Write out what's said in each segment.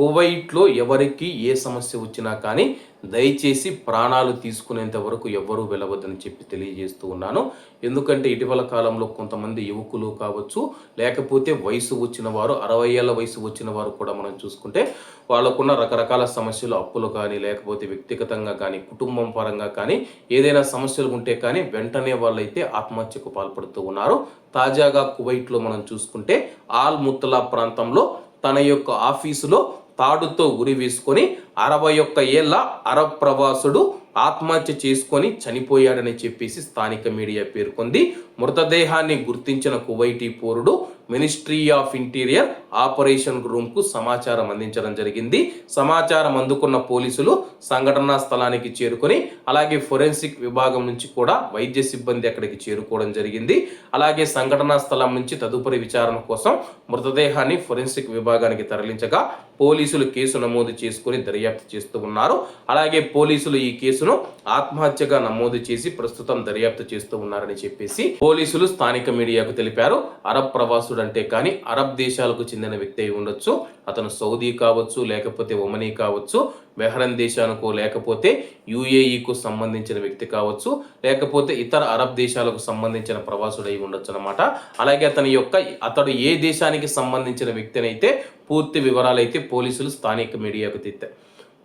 కువైట్లో ఎవరికి ఏ సమస్య వచ్చినా కానీ దయచేసి ప్రాణాలు తీసుకునేంత వరకు ఎవ్వరూ వెళ్ళవద్దని చెప్పి తెలియజేస్తూ ఉన్నాను. ఎందుకంటే ఇటీవల కాలంలో కొంతమంది యువకులు కావచ్చు లేకపోతే వయసు వచ్చిన వారు అరవై ఏళ్ళ వయసు వచ్చిన వారు కూడా మనం చూసుకుంటే వాళ్ళకున్న రకరకాల సమస్యలు అప్పులు కానీ లేకపోతే వ్యక్తిగతంగా కానీ కుటుంబం పరంగా కానీ ఏదైనా సమస్యలు ఉంటే కానీ వెంటనే వాళ్ళైతే ఆత్మహత్యకు పాల్పడుతూ ఉన్నారు. తాజాగా కువైట్లో మనం చూసుకుంటే ఆల్ ముత్తలా ప్రాంతంలో తన యొక్క ఆఫీసులో తాడుతో ఉరి వేసుకొని అరవై ఒక్క ఏళ్ళ అరబ్ ప్రవాసుడు ఆత్మహత్య చేసుకొని చనిపోయాడని చెప్పేసి స్థానిక మీడియా పేర్కొంది. మృతదేహాన్ని గుర్తించిన కువైటీ పౌరుడు మినిస్ట్రీ ఆఫ్ ఇంటీరియర్ ఆపరేషన్ రూమ్కు సమాచారం అందించడం జరిగింది. సమాచారం అందుకున్న పోలీసులు సంఘటనా స్థలానికి చేరుకొని అలాగే ఫొరెన్సిక్ విభాగం నుంచి కూడా వైద్య సిబ్బంది అక్కడికి చేరుకోవడం జరిగింది. అలాగే సంఘటనా స్థలం నుంచి తదుపరి విచారణ కోసం మృతదేహాన్ని ఫొరెన్సిక్ విభాగానికి తరలించగా పోలీసులు కేసు నమోదు చేసుకుని దర్యాప్తు చేస్తూ ఉన్నారు. అలాగే పోలీసులు ఈ కేసును ఆత్మహత్యగా నమోదు చేసి ప్రస్తుతం దర్యాప్తు చేస్తూ ఉన్నారని చెప్పేసి పోలీసులు స్థానిక మీడియాకు తెలిపారు. అరబ్ ప్రవాసుడు అంటే కానీ అరబ్ దేశాలకు చెందిన వ్యక్తి అయి ఉండొచ్చు. అతను సౌదీ కావచ్చు లేకపోతే ఒమనీ కావచ్చు బెహ్రన్ దేశానికో లేకపోతే యుఏఈకు సంబంధించిన వ్యక్తి కావచ్చు లేకపోతే ఇతర అరబ్ దేశాలకు సంబంధించిన ప్రవాసుడై ఉండొచ్చు అనమాట అలాగే అతని యొక్క అతడు ఏ దేశానికి సంబంధించిన వ్యక్తినైతే పూర్తి వివరాలు అయితే పోలీసులు స్థానిక మీడియాకు తెత్తారు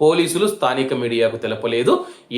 పోలీసులు స్థానిక మీడియాకు తెలపలేదు.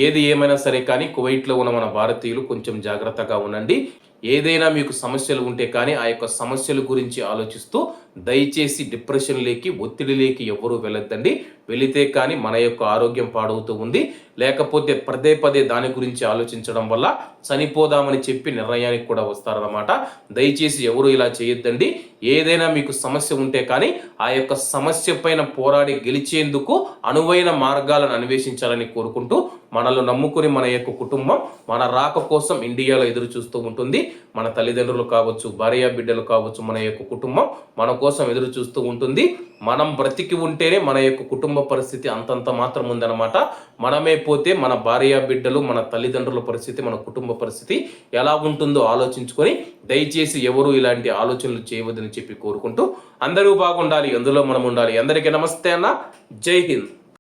ఏది ఏమైనా సరే కానీ కువైట్లో ఉన్న మన భారతీయులు కొంచెం జాగ్రత్తగా ఉండండి. ఏదైనా మీకు సమస్యలు ఉంటే కానీ ఆ యొక్క సమస్యల గురించి ఆలోచిస్తూ దయచేసి డిప్రెషన్లోకి ఒత్తిడిలోకి ఎవరూ వెళ్ళొద్దండి. వెళితే కానీ మన యొక్క ఆరోగ్యం పాడవుతూ ఉంది. లేకపోతే పదే పదే దాని గురించి ఆలోచించడం వల్ల చనిపోదామని చెప్పి నిర్ణయానికి కూడా వస్తారనమాట దయచేసి ఎవరు ఇలా చేయొద్దండి. ఏదైనా మీకు సమస్య ఉంటే కానీ ఆ యొక్క సమస్య పైన పోరాడి గెలిచేందుకు అనువైన మార్గాలను అన్వేషించాలని కోరుకుంటూ మనల్ని నమ్ముకుని మన యొక్క కుటుంబం మన రాక కోసం ఇండియాలో ఎదురు చూస్తూ ఉంటుంది. మన తల్లిదండ్రులు కావచ్చు భార్య బిడ్డలు కావచ్చు మన యొక్క కుటుంబం మన కోసం ఎదురు చూస్తూ ఉంటుంది. మనం బ్రతికి ఉంటేనే మన యొక్క కుటుంబ పరిస్థితి అంతంత మాత్రం ఉందన్నమాట. మనమే పోతే మన భార్య బిడ్డలు మన తల్లిదండ్రుల పరిస్థితి మన కుటుంబ పరిస్థితి ఎలా ఉంటుందో ఆలోచించుకొని దయచేసి ఎవరు ఇలాంటి ఆలోచనలు చేయవద్దని చెప్పి కోరుకుంటూ అందరూ బాగుండాలి అందులో మనం ఉండాలి. అందరికీ నమస్తే అన్న. జై హింద్.